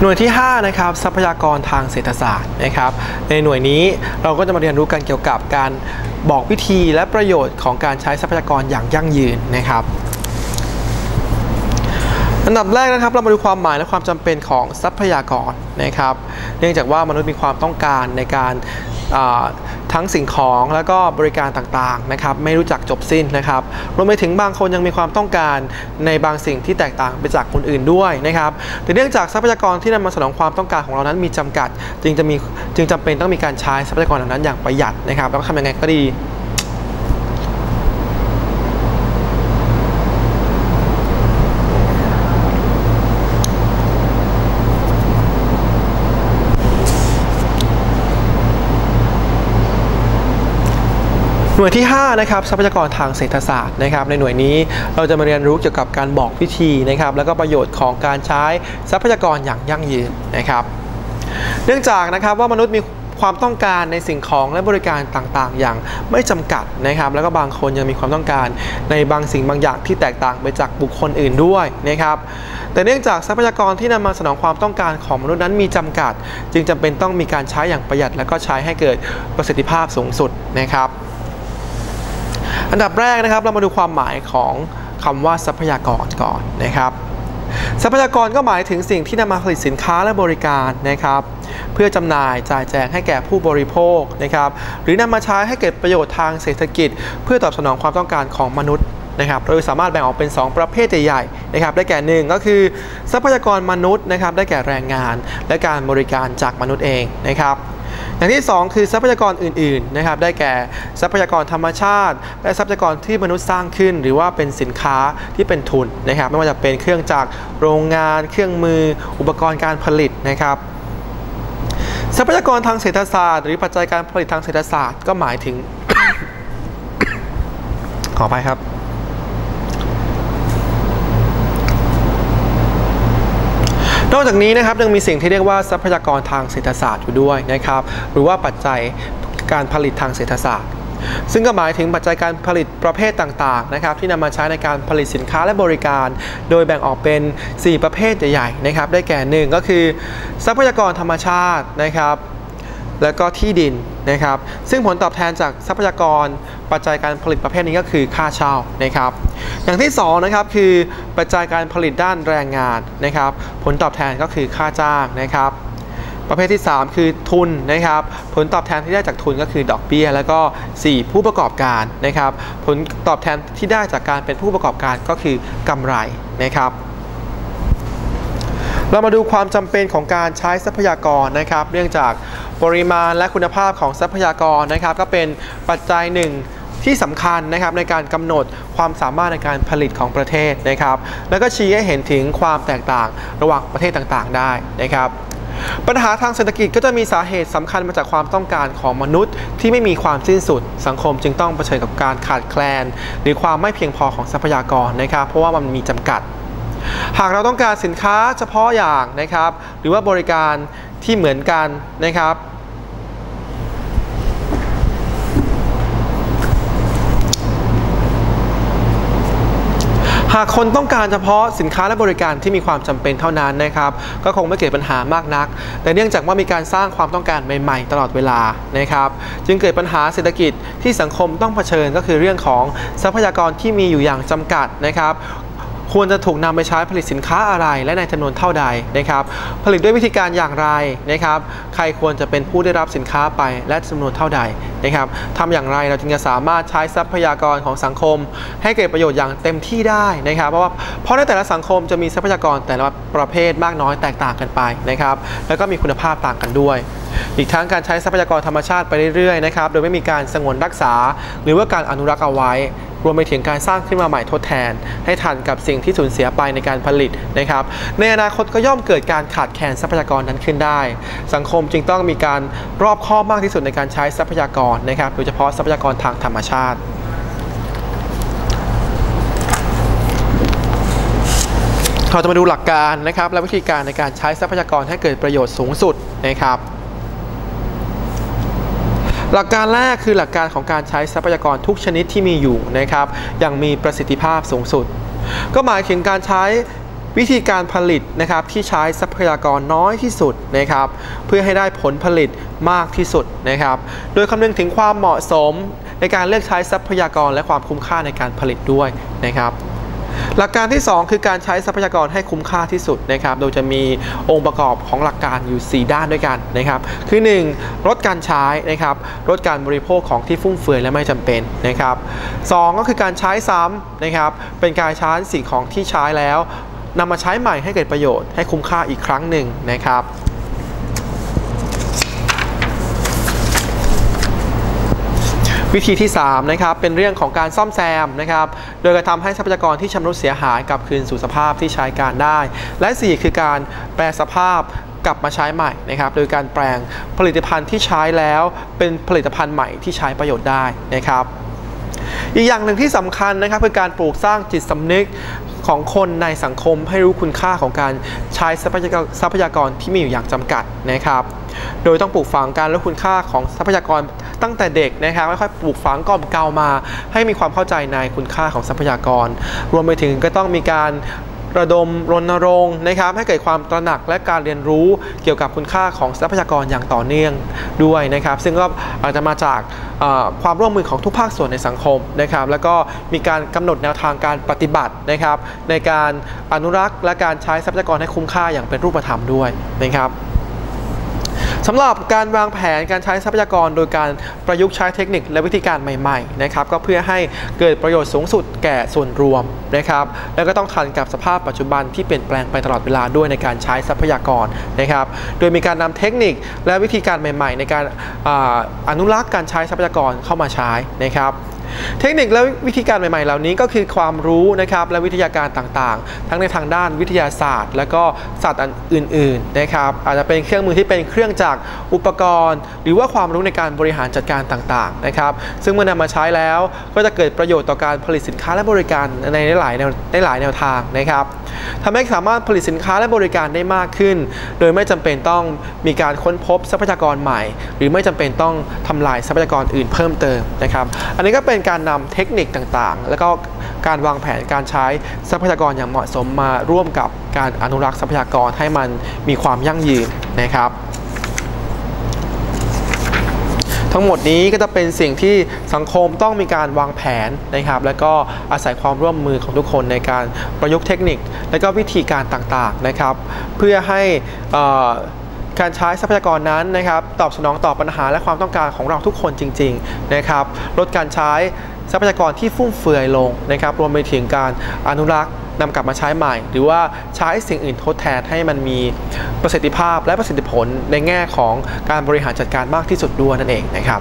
หน่วยที่ 5 นะครับทรัพยากรทางเศรษฐศาสตร์นะครับ ในหน่วยนี้เราก็จะมาเรียนรู้กันเกี่ยวกับการบอกวิธีและประโยชน์ของการใช้ทรัพยากรอย่างยั่งยืนนะครับอันดับแรกนะครับเรามาดูความหมายและความจำเป็นของทรัพยากรนะครับ เนื่องจากว่ามนุษย์มีความต้องการในการ ทั้งสิ่งของแล้วก็บริการต่างๆนะครับไม่รู้จักจบสิ้นนะครับรวมไปถึงบางคนยังมีความต้องการในบางสิ่งที่แตกต่างไปจากคนอื่นด้วยนะครับแต่เนื่องจากทรัพยากรที่นำมาสนองความต้องการของเรานั้นมีจำกัด จึงจะมีจึงจำเป็นต้องมีการใช้ทรัพยากรเหล่านั้นอย่างประหยัดนะครับแล้วทำยังไงก็ดี หน่วยที่ 5 นะครับทรัพยากรทางเศรษฐศาสตร์นะครับในหน่วยนี้เราจะมาเรียนรู้เกี่ยวกับการบอกวิธีนะครับ แล้วก็ประโยชน์ของการใช้ทรัพยากรอย่างยั่งยืนนะครับ เนื่องจากนะครับว่ามนุษย์มีความต้องการในสิ่งของและบริการต่างๆ อย่างไม่จำกัดนะครับ แล้วก็บางคนยังมีความต้องการในบางสิ่งบางอย่างที่แตกต่างไปจากบุคคลอื่นด้วยนะครับ แต่เนื่องจากทรัพยากรที่นำมาสนองความต้องการของมนุษย์นั้นมีจำกัด จึงจำเป็นต้องมีการใช้อย่างประหยัด และก็ใช้ให้เกิดประสิทธิภาพสูงสุดนะครับ อันดับแรกนะครับเรามาดูความหมายของคำว่าทรัพยากรก่อนนะครับ ทรัพยากรก็หมายถึงสิ่งที่นำมาผลิตสินค้าและบริการนะครับ เพื่อจำหน่ายจ่ายแจงให้แก่ผู้บริโภคนะครับ หรือนำมาใช้ให้เกิดประโยชน์ทางเศรษฐกิจ เพื่อตอบสนองความต้องการของมนุษย์นะครับโดยสามารถแบ่งออกเป็น 2 ประเภทใหญ่ๆนะครับ ได้แก่หนึ่งก็คือทรัพยากรมนุษย์นะครับ ได้แก่แรงงาน และการบริการจากมนุษย์เองนะครับ อย่างที่ 2 คือทรัพยากรอื่นๆนะครับได้แก่ทรัพยากรธรรมชาติ และทรัพยากรที่มนุษย์สร้างขึ้น หรือว่าเป็นสินค้าที่เป็นทุนนะครับไม่ว่าจะเป็นเครื่องจักรโรงงาน เครื่องมือ อุปกรณ์การผลิตนะครับทรัพยากรทางเศรษฐศาสตร์ หรือปัจจัยการผลิตทางเศรษฐศาสตร์ก็หมายถึงขอไปครับ นอกจากนี้นะครับยังมีสิ่งที่เรียกว่าทรัพยากรทางเศรษฐศาสตร์อยู่ด้วยนะครับ หรือว่าปัจจัยการผลิตทางเศรษฐศาสตร์ ซึ่งก็หมายถึงปัจจัยการผลิตประเภทต่างๆนะครับที่นำมาใช้ในการผลิตสินค้าและบริการ โดยแบ่งออกเป็น 4 ประเภทใหญ่ๆนะครับได้แก่หนึ่งก็คือ ทรัพยากรธรรมชาตินะครับ แล้วก็ที่ดินนะครับ ซึ่งผลตอบแทนจากทรัพยากรปัจจัยการผลิตประเภทนี้ก็คือค่าเช่านะครับ อย่างที่2นะครับคือปัจจัยการผลิตด้านแรงงานนะครับ ผลตอบแทนก็คือค่าจ้างนะครับ ประเภทที่ 3 คือทุนนะครับ ผลตอบแทนที่ได้จากทุนก็คือดอกเบี้ย แล้วก็ 4 ผู้ประกอบการนะครับ ผลตอบแทนที่ได้จากการเป็นผู้ประกอบการก็คือกำไรนะครับเรามาดูความจำเป็นของการใช้ทรัพยากรนะครับ เนื่องจาก ปริมาณและคุณภาพของทรัพยากรนะครับก็เป็นปัจจัยหนึ่งที่สำคัญนะครับในการกำหนดความสามารถในการผลิตของประเทศนะครับ แล้วก็ชี้ให้เห็นถึงความแตกต่างระหว่างประเทศต่างๆ ได้นะครับ ปัญหาทางเศรษฐกิจก็จะมีสาเหตุสำคัญมาจากความต้องการของมนุษย์ ที่ไม่มีความสิ้นสุด สังคมจึงต้องเผชิญกับการขาดแคลน หรือความไม่เพียงพอของทรัพยากรนะครับ เพราะว่ามันมีจำกัด หากเราต้องการสินค้าเฉพาะอย่างนะครับ หรือว่าบริการที่เหมือนกันนะครับ หากคนต้องการเฉพาะสินค้าและบริการที่มีความจำเป็นเท่านั้นนะครับ ก็คงไม่เกิดปัญหามากนัก แต่เนื่องจากว่ามีการสร้างความต้องการใหม่ๆ ตลอดเวลานะครับ จึงเกิดปัญหาเศรษฐกิจที่สังคมต้องเผชิญก็คือเรื่องของทรัพยากรที่มีอยู่อย่างจำกัดนะครับ ควรจะถูกนำไปใช้ผลิตสินค้าอะไร และในจำนวนเท่าใดนะครับ ผลิตด้วยวิธีการอย่างไรนะครับ ใครควรจะเป็นผู้ได้รับสินค้าไปและจำนวนเท่าใดนะครับทำอย่างไรเราจึงจะสามารถใช้ทรัพยากรของสังคม ให้เกิดประโยชน์อย่างเต็มที่ได้นะครับ เพราะว่าเพราะในแต่ละสังคมจะมีทรัพยากรแต่ละประเภทมากน้อยแตกต่างกันไปนะครับ แล้วก็มีคุณภาพต่างกันด้วย อีกทั้งการใช้ทรัพยากรธรรมชาติไปเรื่อยๆนะครับ โดยไม่มีการสงวนรักษา หรือว่าการอนุรักษ์เอาไว้ รวมไปถึงการสร้างขึ้นมาใหม่ทดแทน ให้ทันกับสิ่งที่สูญเสียไปในการผลิตนะครับ ในอนาคตก็ย่อมเกิดการขาดแคลนทรัพยากรนั้นขึ้นได้ สังคมจึงต้องมีการรอบคอบมากที่สุดในการใช้ทรัพยากรนะครับ โดยเฉพาะทรัพยากรทางธรรมชาติเราจะมาดูหลักการนะครับและวิธีการในการใช้ทรัพยากรให้เกิดประโยชน์สูงสุดนะครับ หลักการแรกคือหลักการของการใช้ทรัพยากรทุกชนิดที่มีอยู่นะครับอย่างมีประสิทธิภาพสูงสุด ก็หมายถึงการใช้วิธีการผลิตนะครับที่ใช้ทรัพยากรน้อยที่สุดนะครับ เพื่อให้ได้ผลผลิตมากที่สุดนะครับ โดยคำนึงถึงความเหมาะสมในการเลือกใช้ทรัพยากรและความคุ้มค่าในการผลิตด้วยนะครับ หลักการที่ 2 คือการใช้ทรัพยากรให้คุ้มค่าที่สุดนะครับ โดยจะมีองค์ประกอบของหลักการอยู่ 4 ด้านด้วยกันนะครับ คือ 1. ลดการใช้นะครับลดการบริโภคของที่ฟุ่มเฟือยและไม่จำเป็นนะครับสก็คือการใช้ซ้ำนะครับ เป็นการใช้สิ่งของที่ใช้แล้วนำมาใช้ใหม่ให้เกิดประโยชน์ให้คุ้มค่าอีกครั้งหนึ่งนะครับ วิธีที่3นะครับเป็นเรื่องของการซ่อมแซมนะครับโดยการทำให้ทรัพยากรที่ชำรุดเสียหายกลับคืนสู่สภาพที่ใช้การได้ และ 4 คือการแปลสภาพกลับมาใช้ใหม่นะครับโดยการแปลงผลิตภัณฑ์ที่ใช้แล้วเป็นผลิตภัณฑ์ใหม่ที่ใช้ประโยชน์ได้นะครับอีกอย่างหนึ่งที่สำคัญนะครับคือการปลูกสร้างจิตสำนึก ของคนในสังคมให้รู้คุณค่าของการใช้ทรัพยากรทรัพยากรที่มีอยู่อย่างจำกัดนะครับ โดยต้องปลูกฝังการรู้คุณค่าของทรัพยากรตั้งแต่เด็กนะครับค่อยๆปลูกฝังกล่อมเกลามา ให้มีความเข้าใจในคุณค่าของทรัพยากร รวมไปถึงก็ต้องมีการ ระดมรณรงค์นะครับให้เกิดความตระหนักและการเรียนรู้เกี่ยวกับคุณค่าของทรัพยากรอย่างต่อเนื่องด้วยนะครับ ซึ่งก็อาจจะมาจากความร่วมมือของทุกภาคส่วนในสังคมนะครับ แล้วก็มีการกำหนดแนวทางการปฏิบัตินะครับ ในการอนุรักษ์และการใช้ทรัพยากรให้คุ้มค่าอย่างเป็นรูปธรรมด้วยนะครับ สำหรับการวางแผนการใช้ทรัพยากรโดยการประยุกต์ใช้เทคนิคและวิธีการใหม่ๆนะครับก็เพื่อให้เกิดประโยชน์สูงสุดแก่ส่วนรวมนะครับแล้วก็ต้องทันกับสภาพปัจจุบันที่เปลี่ยนแปลงไปตลอดเวลาด้วยในการใช้ทรัพยากรนะครับโดยมีการนำเทคนิคและวิธีการใหม่ ๆ ในการอนุรักษ์การใช้ทรัพยากรเข้ามาใช้นะครับ เทคนิคและวิธีการใหม่ๆ เหล่านี้ก็คือความรู้นะครับและวิทยาการต่างๆ ทั้งในทางด้านวิทยาศาสตร์ และก็ศาสตร์อื่นๆนะครับอาจจะเป็นเครื่องมือที่เป็นเครื่องจักรอุปกรณ์ หรือว่าความรู้ในการบริหารจัดการต่างๆนะครับซึ่งเมื่อนำมาใช้แล้วก็จะเกิดประโยชน์ต่อการผลิตสินค้าและบริการในหลายแนวในหลายแนวทางนะครับทำให้สามารถผลิตสินค้าและบริการได้มากขึ้น โดยไม่จำเป็นต้องมีการค้นพบทรัพยากรใหม่ หรือไม่จำเป็นต้องทำลายทรัพยากรอื่นเพิ่มเติมนะครับ อันนี้ก็เป็นการนำเทคนิคต่างๆ แล้วก็การวางแผนการใช้ทรัพยากรอย่างเหมาะสมมาร่วมกับการอนุรักษ์ทรัพยากรให้มันมีความยั่งยืนนะครับ ทั้งหมดนี้ก็จะเป็นสิ่งที่สังคมต้องมีการวางแผนนะครับ และก็อาศัยความร่วมมือของทุกคนในการประยุกต์เทคนิค และก็วิธีการต่างๆนะครับ เพื่อให้ การใช้ทรัพยากรนั้นนะครับตอบสนองต่อปัญหาและความต้องการของเราทุกคนจริงๆนะครับลดการใช้ทรัพยากรที่ฟุ่มเฟือยลงนะครับรวมไปถึงการอนุรักษ์นำกลับมาใช้ใหม่ หรือว่าใช้สิ่งอื่นทดแทนให้มันมีประสิทธิภาพและประสิทธิผลในแง่ของการบริหารจัดการมากที่สุดด้วยนั่นเองนะครับ